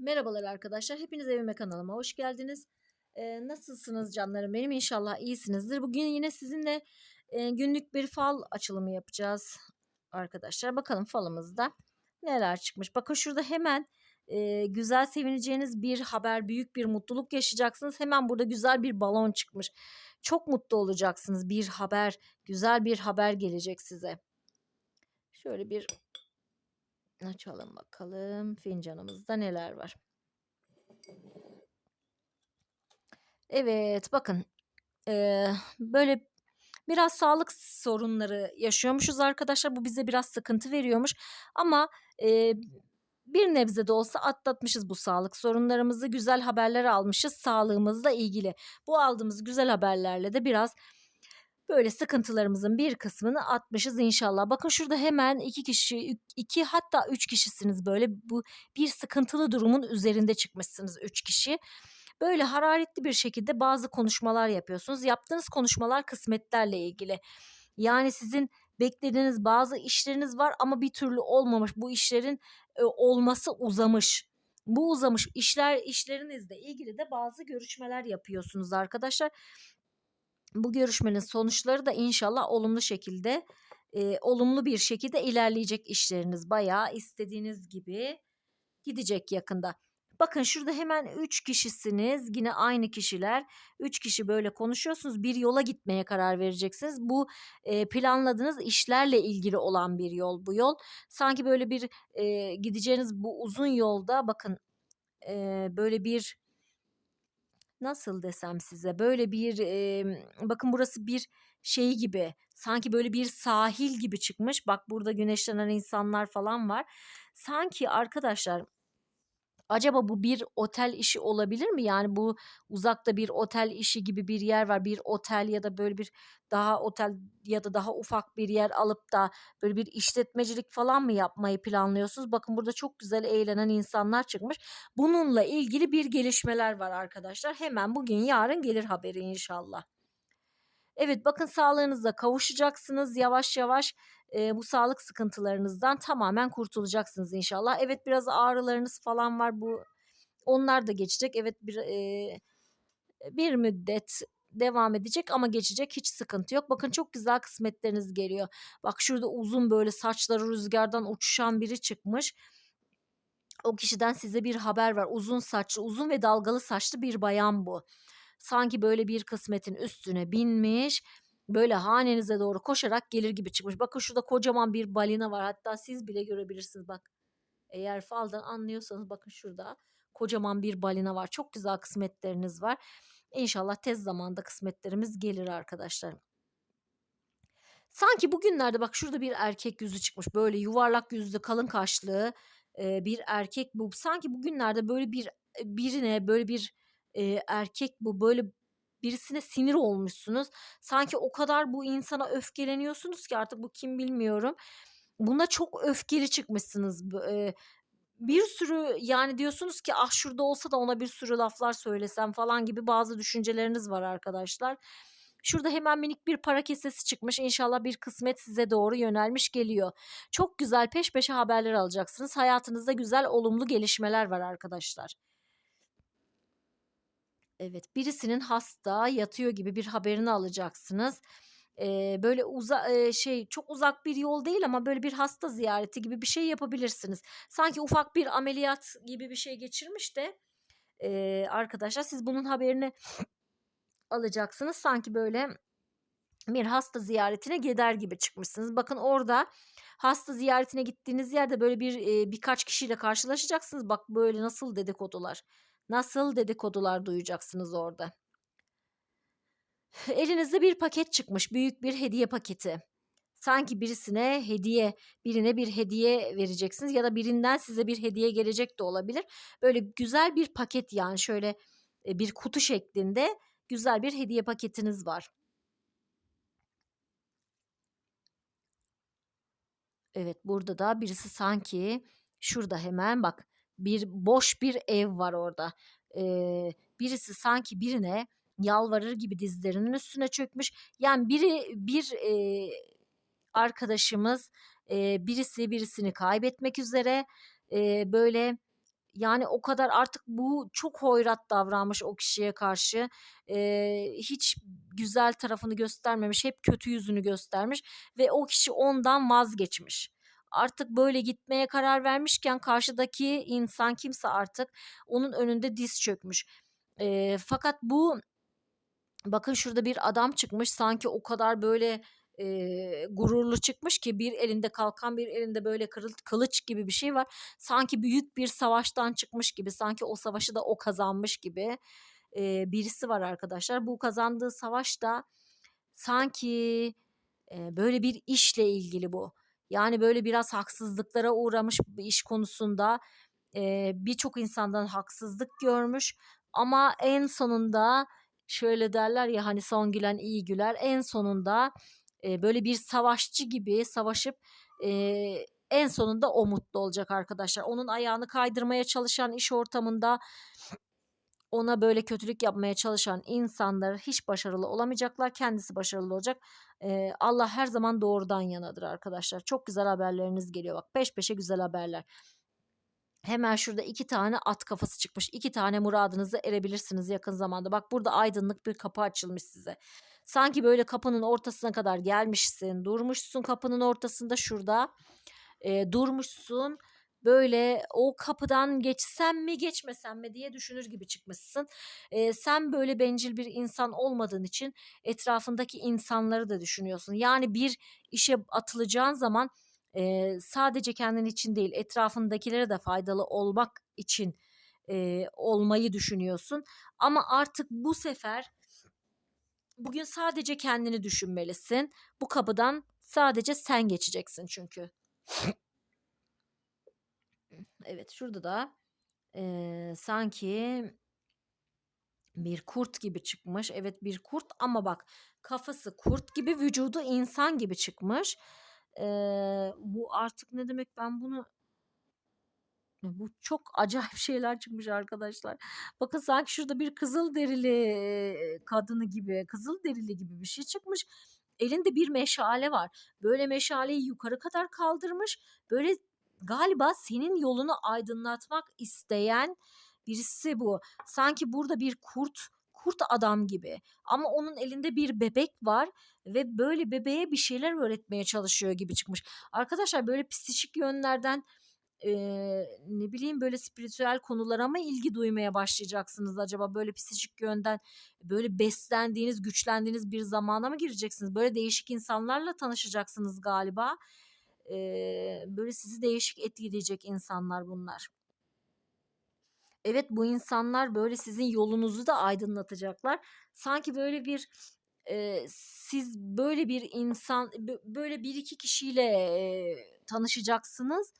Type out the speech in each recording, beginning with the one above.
Merhabalar arkadaşlar. Hepiniz evime kanalıma hoş geldiniz. Ee, nasılsınız canlarım benim? İnşallah iyisinizdir. Bugün yine sizinle e, günlük bir fal açılımı yapacağız arkadaşlar. Bakalım falımızda neler çıkmış. Bakın şurada hemen e, güzel sevineceğiniz bir haber, büyük bir mutluluk yaşayacaksınız. Hemen burada güzel bir balon çıkmış. Çok mutlu olacaksınız. Bir haber, güzel bir haber gelecek size. Şöyle bir Açalım bakalım fincanımızda neler var. Evet bakın eee, böyle biraz sağlık sorunları yaşıyormuşuz arkadaşlar. Bu bize biraz sıkıntı veriyormuş. Ama eee, bir nebze de olsa atlatmışız bu sağlık sorunlarımızı. Güzel haberler almışız sağlığımızla ilgili. Bu aldığımız güzel haberlerle de biraz Böyle sıkıntılarımızın bir kısmını atmışız inşallah. Bakın şurada hemen iki kişi, iki hatta üç kişisiniz böyle bu bir sıkıntılı durumun üzerinde çıkmışsınız üç kişi. Böyle hararetli bir şekilde bazı konuşmalar yapıyorsunuz. Yaptığınız konuşmalar kısmetlerle ilgili. Yani sizin beklediğiniz bazı işleriniz var ama bir türlü olmamış. Bu işlerin e, olması uzamış. Bu uzamış işler işlerinizle ilgili de bazı görüşmeler yapıyorsunuz arkadaşlar bu görüşmenin sonuçları da inşallah olumlu şekilde e, olumlu bir şekilde ilerleyecek işleriniz bayağı istediğiniz gibi gidecek yakında. Bakın şurada hemen 3 kişisiniz. Yine aynı kişiler. 3 kişi böyle konuşuyorsunuz. Bir yola gitmeye karar vereceksiniz. Bu e, planladığınız işlerle ilgili olan bir yol bu yol. Sanki böyle bir e, gideceğiniz bu uzun yolda bakın e, böyle bir nasıl desem size böyle bir e, bakın burası bir şey gibi sanki böyle bir sahil gibi çıkmış. Bak burada güneşlenen insanlar falan var. Sanki arkadaşlar Acaba bu bir otel işi olabilir mi? Yani bu uzakta bir otel işi gibi bir yer var. Bir otel ya da böyle bir daha otel ya da daha ufak bir yer alıp da böyle bir işletmecilik falan mı yapmayı planlıyorsunuz? Bakın burada çok güzel eğlenen insanlar çıkmış. Bununla ilgili bir gelişmeler var arkadaşlar. Hemen bugün yarın gelir haberi inşallah. Evet bakın sağlığınızla kavuşacaksınız yavaş yavaş e, bu sağlık sıkıntılarınızdan tamamen kurtulacaksınız inşallah. Evet biraz ağrılarınız falan var bu onlar da geçecek. Evet bir e, bir müddet devam edecek ama geçecek hiç sıkıntı yok. Bakın çok güzel kısmetleriniz geliyor. Bak şurada uzun böyle saçları rüzgardan uçuşan biri çıkmış. O kişiden size bir haber var. Uzun saçlı, uzun ve dalgalı saçlı bir bayan bu sanki böyle bir kısmetin üstüne binmiş böyle hanenize doğru koşarak gelir gibi çıkmış. Bakın şurada kocaman bir balina var. Hatta siz bile görebilirsiniz bak. Eğer faldan anlıyorsanız bakın şurada kocaman bir balina var. Çok güzel kısmetleriniz var. İnşallah tez zamanda kısmetlerimiz gelir arkadaşlar. Sanki bugünlerde bak şurada bir erkek yüzü çıkmış. Böyle yuvarlak yüzlü kalın kaşlı bir erkek bu. Sanki bugünlerde böyle bir birine böyle bir e, erkek bu böyle birisine sinir olmuşsunuz. Sanki o kadar bu insana öfkeleniyorsunuz ki artık bu kim bilmiyorum. Buna çok öfkeli çıkmışsınız. E, bir sürü yani diyorsunuz ki ah şurada olsa da ona bir sürü laflar söylesem falan gibi bazı düşünceleriniz var arkadaşlar. Şurada hemen minik bir para kesesi çıkmış. İnşallah bir kısmet size doğru yönelmiş geliyor. Çok güzel peş peşe haberler alacaksınız. Hayatınızda güzel olumlu gelişmeler var arkadaşlar. Evet, birisinin hasta, yatıyor gibi bir haberini alacaksınız. Eee, böyle uza eee, şey çok uzak bir yol değil ama böyle bir hasta ziyareti gibi bir şey yapabilirsiniz. Sanki ufak bir ameliyat gibi bir şey geçirmiş de eee, arkadaşlar siz bunun haberini alacaksınız. Sanki böyle bir hasta ziyaretine gider gibi çıkmışsınız. Bakın orada hasta ziyaretine gittiğiniz yerde böyle bir e, birkaç kişiyle karşılaşacaksınız. Bak böyle nasıl dedikodular. Nasıl dedikodular duyacaksınız orada. Elinizde bir paket çıkmış, büyük bir hediye paketi. Sanki birisine hediye, birine bir hediye vereceksiniz ya da birinden size bir hediye gelecek de olabilir. Böyle güzel bir paket yani şöyle e, bir kutu şeklinde güzel bir hediye paketiniz var. Evet burada da birisi sanki şurada hemen bak bir boş bir ev var orada. Ee, birisi sanki birine yalvarır gibi dizlerinin üstüne çökmüş. Yani biri bir e, arkadaşımız e, birisi birisini kaybetmek üzere e, böyle Yani o kadar artık bu çok hoyrat davranmış o kişiye karşı. Eee, hiç güzel tarafını göstermemiş, hep kötü yüzünü göstermiş ve o kişi ondan vazgeçmiş. Artık böyle gitmeye karar vermişken karşıdaki insan kimse artık onun önünde diz çökmüş. Eee, fakat bu bakın şurada bir adam çıkmış sanki o kadar böyle eee, gururlu çıkmış ki bir elinde kalkan bir elinde böyle kılıç gibi bir şey var. Sanki büyük bir savaştan çıkmış gibi sanki o savaşı da o kazanmış gibi eee, birisi var arkadaşlar. Bu kazandığı savaş da sanki eee, böyle bir işle ilgili bu. Yani böyle biraz haksızlıklara uğramış bir iş konusunda eee, birçok insandan haksızlık görmüş ama en sonunda şöyle derler ya hani son gülen iyi güler en sonunda eee, böyle bir savaşçı gibi savaşıp eee, en sonunda o mutlu olacak arkadaşlar. Onun ayağını kaydırmaya çalışan iş ortamında ona böyle kötülük yapmaya çalışan insanlar hiç başarılı olamayacaklar. Kendisi başarılı olacak. Eee, Allah her zaman doğrudan yanadır arkadaşlar. Çok güzel haberleriniz geliyor bak. Peş peşe güzel haberler. Hemen şurada iki tane at kafası çıkmış. İki tane muradınızı erebilirsiniz yakın zamanda. Bak burada aydınlık bir kapı açılmış size. Sanki böyle kapının ortasına kadar gelmişsin. Durmuşsun kapının ortasında şurada. Eee, durmuşsun. Böyle o kapıdan geçsem mi geçmesem mi diye düşünür gibi çıkmışsın. Eee, sen böyle bencil bir insan olmadığın için etrafındaki insanları da düşünüyorsun. Yani bir işe atılacağın zaman eee, sadece kendin için değil etrafındakilere de faydalı olmak için eee, olmayı düşünüyorsun. Ama artık bu sefer bugün sadece kendini düşünmelisin. Bu kapıdan sadece sen geçeceksin çünkü. Evet şurada da eee, sanki bir kurt gibi çıkmış. Evet bir kurt ama bak kafası kurt gibi vücudu insan gibi çıkmış. Eee, bu artık ne demek ben bunu bu çok acayip şeyler çıkmış arkadaşlar. Bakın sanki şurada bir kızıl derili kadını gibi, kızıl derili gibi bir şey çıkmış. Elinde bir meşale var. Böyle meşaleyi yukarı kadar kaldırmış. Böyle galiba senin yolunu aydınlatmak isteyen birisi bu. Sanki burada bir kurt, kurt adam gibi. Ama onun elinde bir bebek var ve böyle bebeğe bir şeyler öğretmeye çalışıyor gibi çıkmış. Arkadaşlar böyle psikik yönlerden eee, ne bileyim böyle spiritüel konulara mı ilgi duymaya başlayacaksınız acaba? Böyle psikik yönden böyle beslendiğiniz, güçlendiğiniz bir zamana mı gireceksiniz? Böyle değişik insanlarla tanışacaksınız galiba. Eee, böyle sizi değişik etkileyecek insanlar bunlar. Evet bu insanlar böyle sizin yolunuzu da aydınlatacaklar. Sanki böyle bir eee, siz böyle bir insan bö- böyle bir iki kişiyle eee, tanışacaksınız.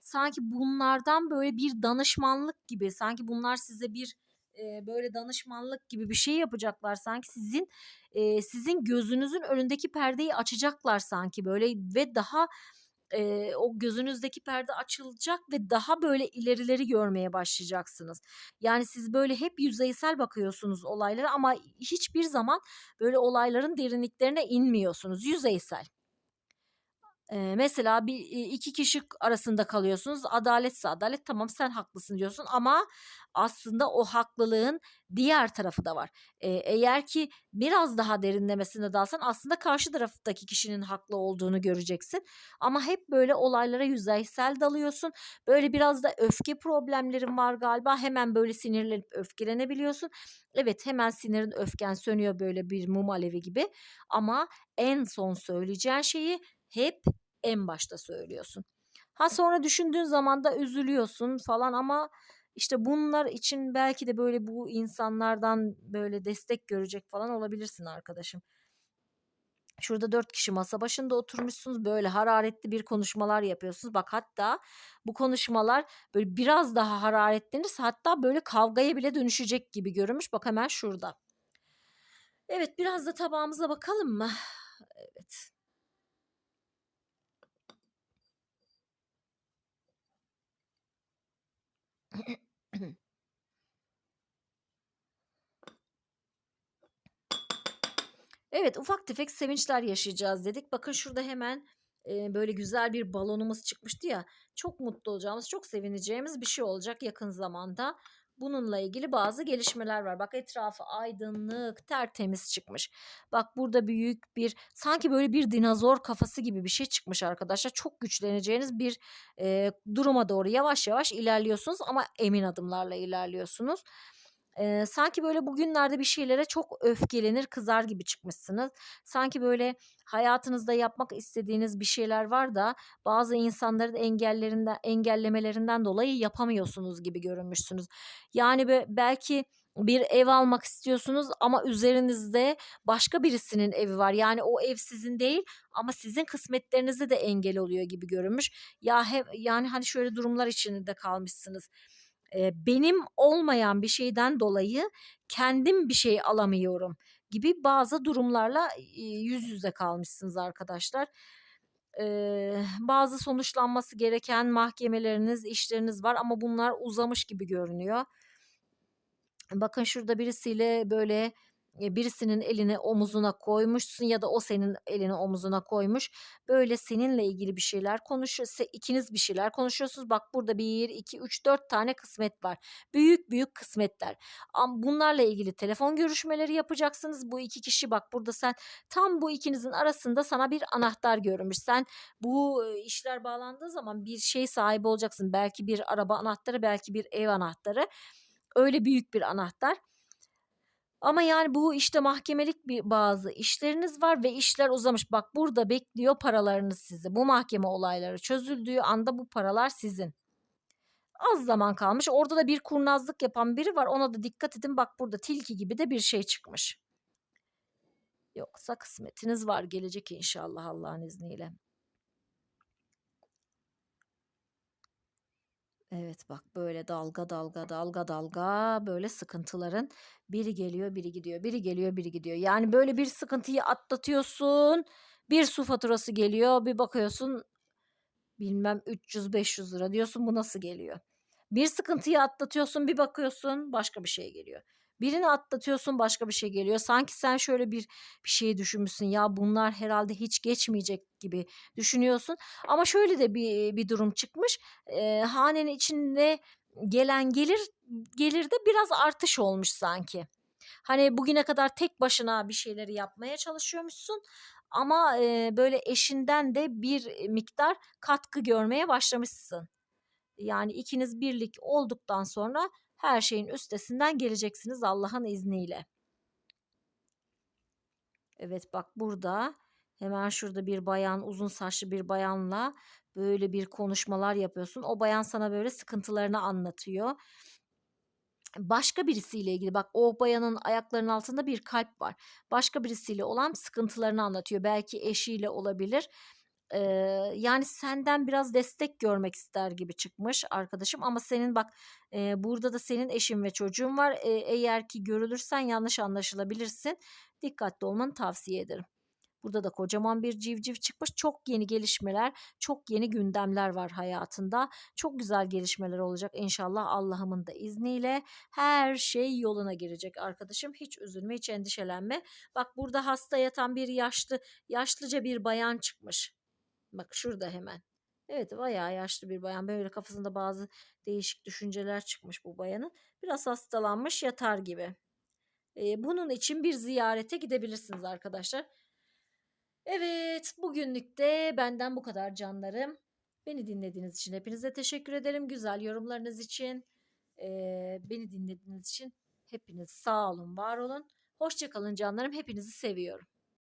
Sanki bunlardan böyle bir danışmanlık gibi sanki bunlar size bir eee, böyle danışmanlık gibi bir şey yapacaklar sanki sizin eee, sizin gözünüzün önündeki perdeyi açacaklar sanki böyle ve daha eee, o gözünüzdeki perde açılacak ve daha böyle ilerileri görmeye başlayacaksınız. Yani siz böyle hep yüzeysel bakıyorsunuz olaylara ama hiçbir zaman böyle olayların derinliklerine inmiyorsunuz. Yüzeysel. Eee, mesela bir, iii, 2 kişi arasında kalıyorsunuz. Adaletse adalet, tamam sen haklısın diyorsun ama aslında o haklılığın diğer tarafı da var. Eee, eğer ki biraz daha derinlemesine dalsan aslında karşı taraftaki kişinin haklı olduğunu göreceksin. Ama hep böyle olaylara yüzeysel dalıyorsun. Böyle biraz da öfke problemlerin var galiba. Hemen böyle sinirlenip öfkelenebiliyorsun. Evet, hemen sinirin, öfken sönüyor böyle bir mum alevi gibi ama en son söyleyeceğin şeyi hep en başta söylüyorsun. Ha sonra düşündüğün zaman da üzülüyorsun falan ama işte bunlar için belki de böyle bu insanlardan böyle destek görecek falan olabilirsin arkadaşım. Şurada dört kişi masa başında oturmuşsunuz böyle hararetli bir konuşmalar yapıyorsunuz. Bak hatta bu konuşmalar böyle biraz daha hararetlenirse hatta böyle kavgaya bile dönüşecek gibi görünmüş. Bak hemen şurada. Evet biraz da tabağımıza bakalım mı? Evet. Evet, ufak tefek sevinçler yaşayacağız dedik. Bakın şurada hemen eee, böyle güzel bir balonumuz çıkmıştı ya. Çok mutlu olacağımız, çok sevineceğimiz bir şey olacak yakın zamanda. Bununla ilgili bazı gelişmeler var. Bak etrafı aydınlık, tertemiz çıkmış. Bak burada büyük bir sanki böyle bir dinozor kafası gibi bir şey çıkmış arkadaşlar. Çok güçleneceğiniz bir eee, duruma doğru yavaş yavaş ilerliyorsunuz ama emin adımlarla ilerliyorsunuz. Eee, sanki böyle bugünlerde bir şeylere çok öfkelenir, kızar gibi çıkmışsınız. Sanki böyle hayatınızda yapmak istediğiniz bir şeyler var da bazı insanların engellerinden engellemelerinden dolayı yapamıyorsunuz gibi görünmüşsünüz. Yani be belki bir ev almak istiyorsunuz ama üzerinizde başka birisinin evi var. Yani o ev sizin değil ama sizin kısmetlerinize de engel oluyor gibi görünmüş. Ya he yani, hani, şöyle durumlar içinde kalmışsınız. Benim olmayan bir şeyden dolayı kendim bir şey alamıyorum gibi bazı durumlarla, yüz yüze kalmışsınız arkadaşlar. Bazı sonuçlanması gereken mahkemeleriniz, işleriniz var ama bunlar uzamış gibi görünüyor. Bakın şurada birisiyle böyle, birisinin elini omuzuna koymuşsun ya da o senin elini omuzuna koymuş. Böyle seninle ilgili bir şeyler konuşuyor ikiniz bir şeyler konuşuyorsunuz. Bak burada 1, 2, 3, 4 tane kısmet var. Büyük büyük kısmetler. Bunlarla ilgili telefon görüşmeleri yapacaksınız. Bu 2 kişi bak burada sen tam bu ikinizin arasında sana bir anahtar görünmüş. Sen bu, eee, işler bağlandığı zaman bir şey sahibi olacaksın. Belki bir araba anahtarı, belki bir ev anahtarı. Öyle büyük bir anahtar. Ama yani bu işte mahkemelik bir bazı işleriniz var ve işler uzamış. Bak burada bekliyor paralarınız sizi. Bu mahkeme olayları çözüldüğü anda bu paralar sizin. Az zaman kalmış. Orada da bir kurnazlık yapan biri var. Ona da dikkat edin. Bak burada tilki gibi de bir şey çıkmış. Yoksa kısmetiniz var. Gelecek inşallah Allah'ın izniyle. Evet bak böyle dalga dalga dalga dalga böyle sıkıntıların biri geliyor biri gidiyor biri geliyor biri gidiyor. Yani böyle bir sıkıntıyı atlatıyorsun bir su faturası geliyor bir bakıyorsun bilmem 300-500 lira diyorsun bu nasıl geliyor? Bir sıkıntıyı atlatıyorsun bir bakıyorsun başka bir şey geliyor. Birini atlatıyorsun başka bir şey geliyor. Sanki sen şöyle bir bir şey düşünmüşsün ya bunlar herhalde hiç geçmeyecek gibi düşünüyorsun. Ama şöyle de bir bir durum çıkmış. Eee, hanenin içinde gelen gelir gelirde biraz artış olmuş sanki. Hani bugüne kadar tek başına bir şeyleri yapmaya çalışıyormuşsun ama, eee, böyle eşinden de bir miktar katkı görmeye başlamışsın. Yani ikiniz birlik olduktan sonra her şeyin üstesinden geleceksiniz Allah'ın izniyle. Evet bak burada hemen şurada bir bayan, uzun saçlı bir bayanla böyle bir konuşmalar yapıyorsun. O bayan sana böyle sıkıntılarını anlatıyor. Başka birisiyle ilgili bak o bayanın ayaklarının altında bir kalp var. Başka birisiyle olan sıkıntılarını anlatıyor. Belki eşiyle olabilir. Eee, yani senden biraz destek görmek ister gibi çıkmış arkadaşım ama senin bak, eee, burada da senin eşin ve çocuğun var. Eee, eğer ki görülürsen yanlış anlaşılabilirsin. Dikkatli olmanı tavsiye ederim. Burada da kocaman bir civciv çıkmış. Çok yeni gelişmeler, çok yeni gündemler var hayatında. Çok güzel gelişmeler olacak inşallah Allah'ımın da izniyle. Her şey yoluna girecek arkadaşım. Hiç üzülme, hiç endişelenme. Bak burada hasta yatan bir yaşlı, yaşlıca bir bayan çıkmış. Bak şurada hemen. Evet bayağı yaşlı bir bayan. Böyle kafasında bazı değişik düşünceler çıkmış bu bayanın. Biraz hastalanmış yatar gibi. Eee, bunun için bir ziyarete gidebilirsiniz arkadaşlar. Evet bugünlük de benden bu kadar canlarım. Beni dinlediğiniz için hepinize teşekkür ederim. Güzel yorumlarınız için, eee, beni dinlediğiniz için hepiniz sağ olun, var olun. Hoşça kalın canlarım. Hepinizi seviyorum.